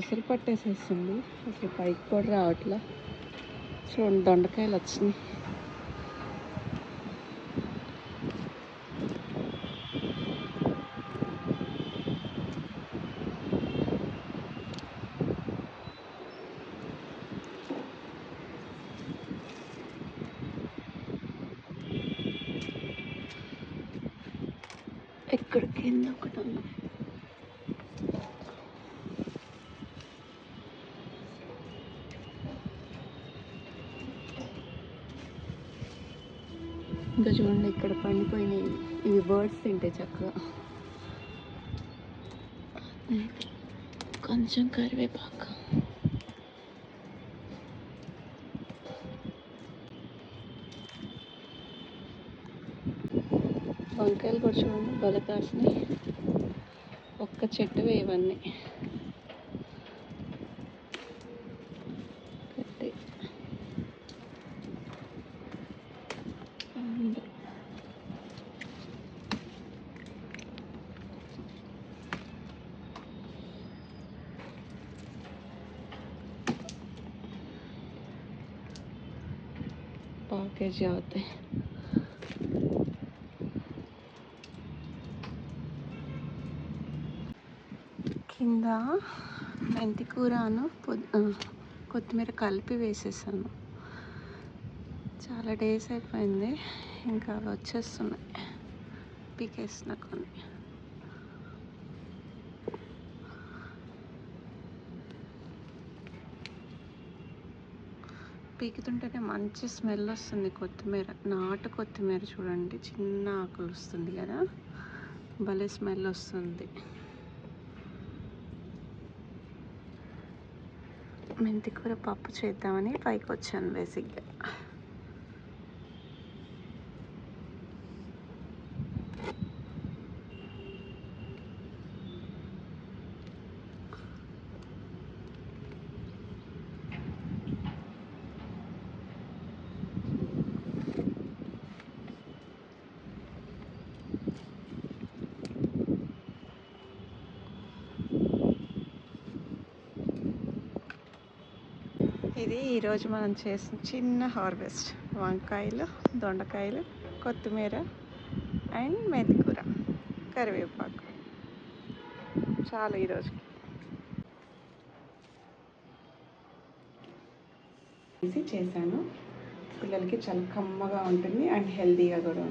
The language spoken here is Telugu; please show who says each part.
Speaker 1: ముసలి పట్టేసేసింది. అసలు పైకి కూడా రావట్లే. చూడండి దొండకాయలు వచ్చినాయి. ఇక్కడ కింద ఒకటి ఉంది. ఇంకా చూడండి ఇక్కడ పండిపోయినాయి. ఇవి బర్డ్స్ తింటాయి చక్కగా. కొంచెం కరివేపాకు. వంకాయలు కూడా చూడండి బలకాసినాయి ఒక్క చెట్టు ఇవన్నీ పావు కేజీ అవుతాయి కింద మెంతి కూరను కొత్తిమీర కలిపి వేసేసాను. చాలా డేస్ అయిపోయింది. ఇంకా అవి వచ్చేస్తున్నాయి. పీకేసిన కొన్ని. పీకుతుంటేనే మంచి స్మెల్ వస్తుంది కొత్తిమీర. నాటు కొత్తిమీర చూడండి చిన్న ఆకులు వస్తుంది కదా? భలే స్మెల్ వస్తుంది. మెంతికూర పప్పు చేద్దామని పైకి వచ్చాను బేసిక్గా. ఇది ఈరోజు మనం చేసిన చిన్న హార్వెస్ట్. వంకాయలు దొండకాయలు కొత్తిమీర అండ్ మెంతికూర కరివేపాకు. చాలా ఈరోజు. చేశాను. పిల్లలకి చాలా కమ్మగా ఉంటుంది అండ్ హెల్తీగా కూడా ఉంటుంది